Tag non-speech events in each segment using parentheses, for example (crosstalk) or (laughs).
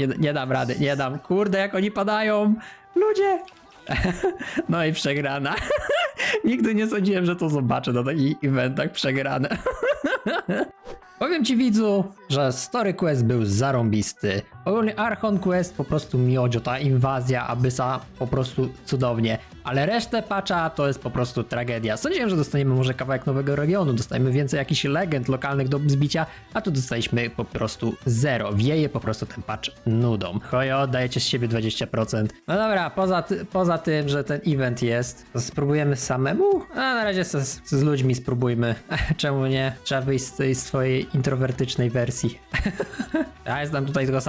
Nie, nie dam rady, nie dam. Kurde, jak oni padają. Ludzie. (laughs) No i przegrana. (laughs) Nigdy nie sądziłem, że to zobaczę na takich eventach przegrane. (laughs) Powiem ci widzu, że Story Quest był zarąbisty. Ogólnie Archon Quest po prostu miodzio, ta inwazja Abyssa po prostu cudownie. Ale resztę patcha to jest po prostu tragedia. Sądziłem, że dostaniemy może kawałek nowego regionu, dostajemy więcej jakichś legend lokalnych do zbicia, a tu dostaliśmy po prostu zero. Wieje po prostu ten patch nudą. Chojo, dajecie z siebie 20%. No dobra, poza, ty, poza tym, że ten event jest, to spróbujemy samemu? A na razie z, z, ludźmi spróbujmy. (laughs) Czemu nie? Trzeba wyjść z tej swojej introwertycznej wersji. (laughs) ja jestem tutaj tylko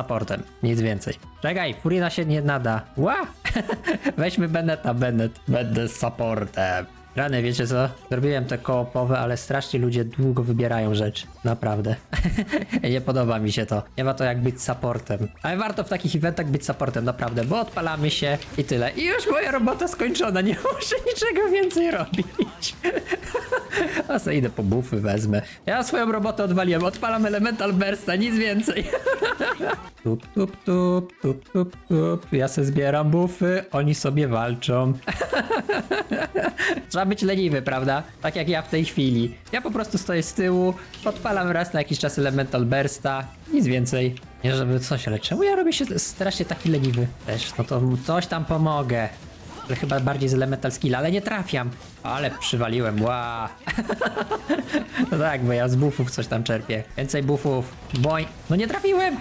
nic więcej. Czekaj, Furina się nie nada. Ła! (laughs) Weźmy Beneta, Bennett. Będę supportem. Rany, wiecie co? Zrobiłem te koopowe, ale strasznie ludzie długo wybierają rzeczy. Naprawdę. (laughs) nie podoba mi się to. Nie ma to jak być supportem. Ale warto w takich eventach być supportem, naprawdę, bo odpalamy się i tyle. I już moja robota skończona, nie (laughs) muszę niczego więcej robić. (laughs) A sobie idę po bufy wezmę. Ja swoją robotę odwaliłem, odpalam Elemental Bursta, nic więcej. (laughs) Tup, tup, tup, tup, tup, tup. Ja se zbieram bufy, oni sobie walczą. (laughs) Trzeba być leniwy, prawda? Tak jak ja w tej chwili. Ja po prostu stoję z tyłu, odpalam raz na jakiś czas Elemental Bursta, nic więcej. Nie żeby coś, ale czemu ja robię się strasznie taki leniwy? Też, no to coś tam pomogę. Ale chyba bardziej z Elemental Skill, ale nie trafiam. Ale przywaliłem, ła. (laughs) no tak, bo ja z buffów coś tam czerpię. Więcej buffów. Boń. No nie trafiłem!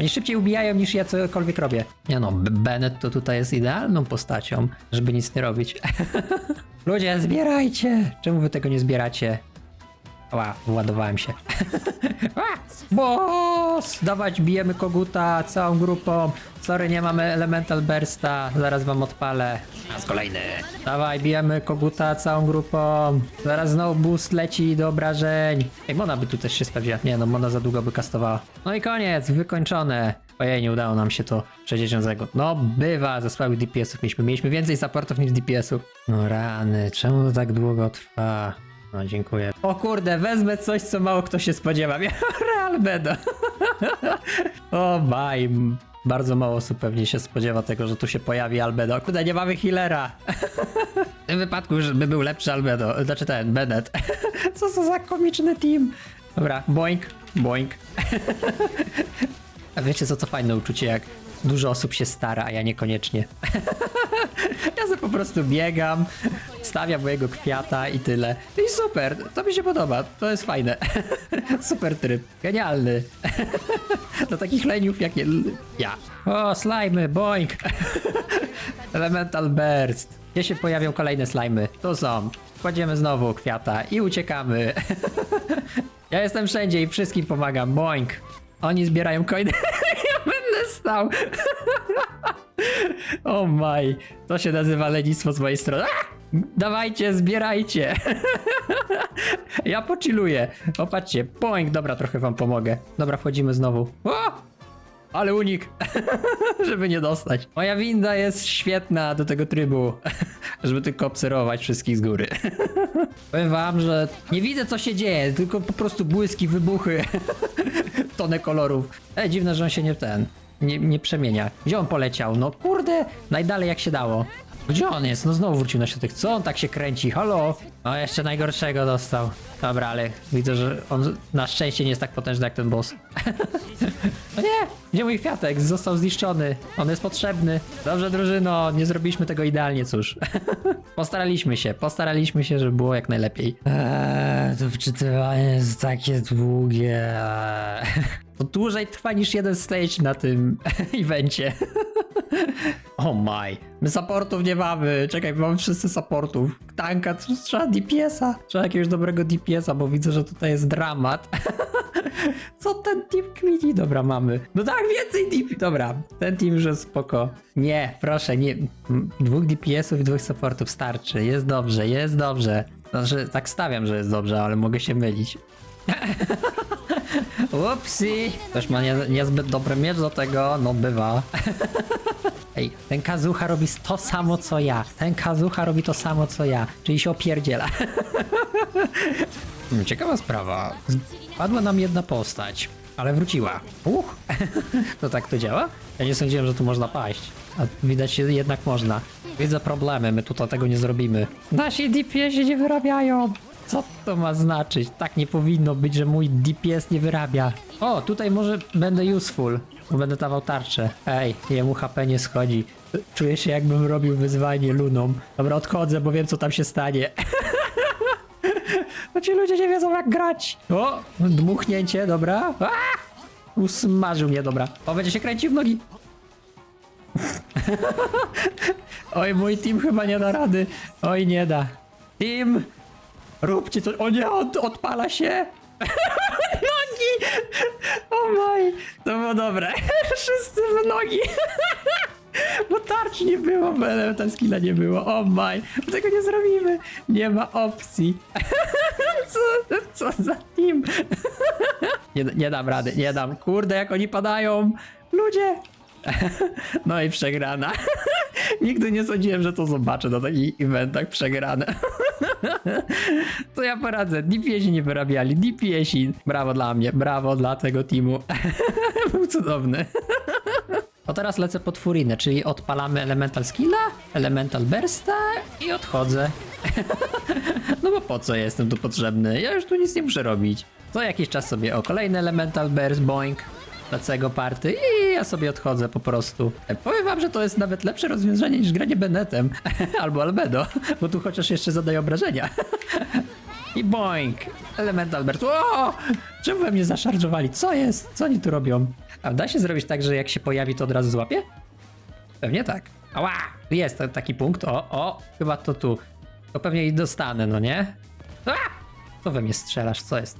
Oni szybciej ubijają niż ja cokolwiek robię. Nie no, Bennett to tutaj jest idealną postacią, żeby nic nie robić. (laughs) Ludzie, zbierajcie! Czemu wy tego nie zbieracie? Ła, wyładowałem się. (laughs) Boss! Dawać, bijemy koguta całą grupą. Sorry, nie mamy Elemental Bursta. Zaraz wam odpalę. A z kolejny. Dawaj, bijemy koguta całą grupą. Zaraz znowu boost leci do obrażeń. Ej, Mona by tu też się sprawdziła. Nie no, Mona za długo by kastowała. No i koniec, wykończone. Ojej, nie udało nam się to 60 sekund. No, bywa, ze słabych DPS-ów mieliśmy. Mieliśmy więcej supportów niż DPS-ów. No rany, czemu to tak długo trwa? No, dziękuję. O kurde, wezmę coś, co mało kto się spodziewa. (laughs) Real Bedo. (laughs) o maj. Bardzo mało osób pewnie się spodziewa tego, że tu się pojawi Albedo. Kurde, nie mamy healera. (laughs) w tym wypadku już by był lepszy Albedo. Znaczy ten, Bennett. Co to za komiczny team. Dobra, boink, boink. A wiecie co, to fajne uczucie, jak dużo osób się stara, a ja niekoniecznie. (laughs) ja sobie po prostu biegam, stawiam mojego kwiata i tyle. I super, to mi się podoba, to jest fajne. (laughs) super tryb, genialny. (laughs) Dla takich leniów jak je- ja. O, slajmy, boink. Elemental Burst. Gdzie się pojawią kolejne slajmy? Tu są. Kładziemy znowu kwiata i uciekamy. ja jestem wszędzie i wszystkim pomagam, boink. Oni zbierają coiny, (laughs) ja będę stał. (laughs) O maj, to się nazywa lenistwo z mojej strony. Dawajcie, zbierajcie. (laughs) ja pochilluję. Opatrzcie, poink, dobra, trochę wam pomogę. Dobra, wchodzimy znowu. O! Ale unik, żeby nie dostać. Moja winda jest świetna do tego trybu, żeby tylko obserwować wszystkich z góry. Powiem wam, że nie widzę co się dzieje, tylko po prostu błyski, wybuchy, tonę kolorów. E, dziwne, że on się nie ten, nie, nie przemienia. Gdzie on poleciał? No kurde, najdalej jak się dało. Gdzie on jest? No znowu wrócił na środek. Co on tak się kręci? Halo? O, jeszcze najgorszego dostał. Dobra, ale widzę, że on na szczęście nie jest tak potężny jak ten boss. (laughs) No nie! Gdzie mój kwiatek? Został zniszczony. On jest potrzebny. Dobrze, drużyno, nie zrobiliśmy tego idealnie, cóż. (laughs) postaraliśmy się, postaraliśmy się, żeby było jak najlepiej. Eee, to wczytywanie jest takie długie. (laughs) To dłużej trwa niż jeden stage na tym evencie. O maj. My supportów nie mamy. Czekaj, mamy wszyscy supportów. Tanka, trzeba DPS-a. Trzeba jakiegoś dobrego DPS-a, bo widzę, że tutaj jest dramat. (laughs) Co ten team kmini? Dobra, mamy. No tak, więcej DP. Dobra, ten team już jest spoko. Nie, proszę, nie. Dwóch DPS-ów i dwóch supportów starczy. Jest dobrze, jest dobrze. Znaczy, tak stawiam, że jest dobrze, ale mogę się mylić. (laughs) Upsi! Ktoś ma nie, niezbyt dobry miecz do tego, no bywa. (laughs) Ej, ten Kazucha robi to samo co ja. Ten Kazucha robi to samo co ja, czyli się opierdziela. (laughs) Ciekawa sprawa. Padła nam jedna postać. Ale wróciła. Uch. (laughs) To tak to działa? Ja nie sądziłem, że tu można paść. A widać jednak można. Widzę problemy, my tutaj tego nie zrobimy. Nasi DPS się nie wyrabiają. Co to ma znaczyć? Tak nie powinno być, że mój DPS nie wyrabia. O, tutaj może będę useful. Bo Będę dawał tarczę. Ej, jemu HP nie schodzi. Czuję się jakbym robił wyzwanie luną. Dobra, odchodzę, bo wiem co tam się stanie. Bo (laughs) ci ludzie nie wiedzą jak grać. O, dmuchnięcie, dobra. A! Usmażył mnie, dobra. O, będzie się kręcił w nogi. (laughs) Oj, mój team chyba nie da rady. Oj, nie da. Team, róbcie coś. O nie, od, odpala się. (laughs) nogi. O maj, to było dobre. (laughs) Wszyscy w nogi. (laughs) Bo tarcz nie było, elemental skilla nie było. O maj, tego nie zrobimy. Nie ma opcji. (laughs) Co, co za team? Nie, nie dam rady, nie dam. Kurde, jak oni padają. Ludzie. No i przegrana. Nigdy nie sądziłem, że to zobaczę na takich eventach przegrane. (laughs) To ja poradzę. DPS-i nie wyrabiali. DPS-i. Brawo dla mnie. Brawo dla tego teamu. (laughs) Był cudowny. (laughs) To teraz lecę pod furinę, czyli odpalamy Elemental Skilla, Elemental Bursta i odchodzę. no bo po co jestem tu potrzebny? Ja już tu nic nie muszę robić. Co jakiś czas sobie o kolejny Elemental Burst, boink, lecę go party i ja sobie odchodzę po prostu. E, Powiem wam, że to jest nawet lepsze rozwiązanie niż granie Benetem (laughs) albo Albedo, bo tu chociaż jeszcze zadaje obrażenia. (laughs) I boink! Elemental Burst. O! Czemu we mnie zaszarżowali? Co jest? Co oni tu robią? A da się zrobić tak, że jak się pojawi, to od razu złapie? Pewnie tak. Ała! Jest ta- taki punkt. O, o, chyba to tu. To pewnie i dostanę, no nie? A! Co we mnie strzelasz? Co jest?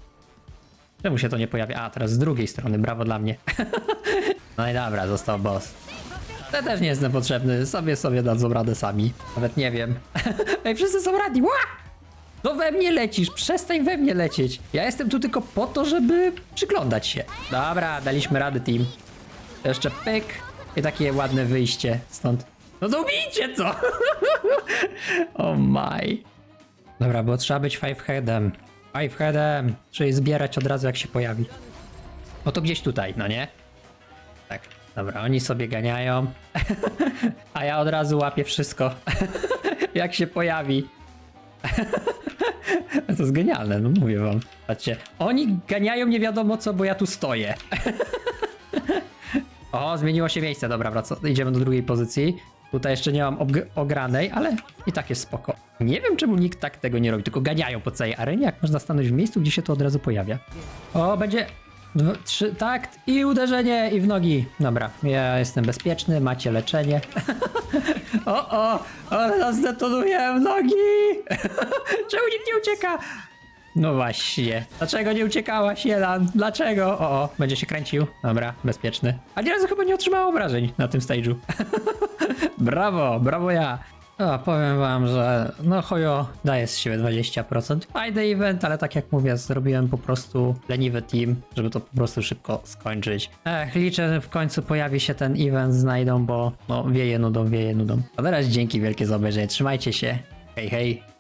Czemu się to nie pojawia? A, teraz z drugiej strony. Brawo dla mnie. (laughs) no i dobra, został boss. Ja też nie jestem potrzebny. Sobie sobie dadzą radę sami. Nawet nie wiem. (laughs) Ej, wszyscy są radni. Ła! No we mnie lecisz, przestań we mnie lecieć. Ja jestem tu tylko po to, żeby przyglądać się. Dobra, daliśmy radę, team. Jeszcze pyk i takie ładne wyjście stąd. No to ubijcie co! oh my. Dobra, bo trzeba być five headem. Headem, czyli zbierać od razu jak się pojawi. No to gdzieś tutaj, no nie? Dobra, oni sobie ganiają. (laughs) A ja od razu łapię wszystko. (laughs) jak się pojawi. (laughs) To jest genialne, no mówię wam. Patrzcie, oni ganiają nie wiadomo co, bo ja tu stoję. o, zmieniło się miejsce, dobra, wraca, idziemy do drugiej pozycji. Tutaj jeszcze nie mam ogranej, ale i tak jest spoko. Nie wiem czemu nikt tak tego nie robi, tylko ganiają po całej arenie, jak można stanąć w miejscu, gdzie się to od razu pojawia. O, będzie dwa, trzy, takt i uderzenie i w nogi. Dobra, ja jestem bezpieczny, macie leczenie. (laughs) o, o, ale nas detonuje w nogi! (laughs) Czemu nikt nie ucieka? No właśnie. Dlaczego nie uciekałaś, Jelan? Dlaczego? O, o, będzie się kręcił. Dobra, bezpieczny. A nie razu chyba nie otrzymał obrażeń na tym stage'u. (laughs) brawo, brawo ja. O, powiem wam, że no chojo daje z siebie 20%. Fajny event, ale tak jak mówię, zrobiłem po prostu leniwy team, żeby to po prostu szybko skończyć. Ech, liczę, że w końcu pojawi się ten event, znajdą, bo no wieje nudą, wieje nudą. A teraz dzięki wielkie za obejrzenie, trzymajcie się. Hej, hej.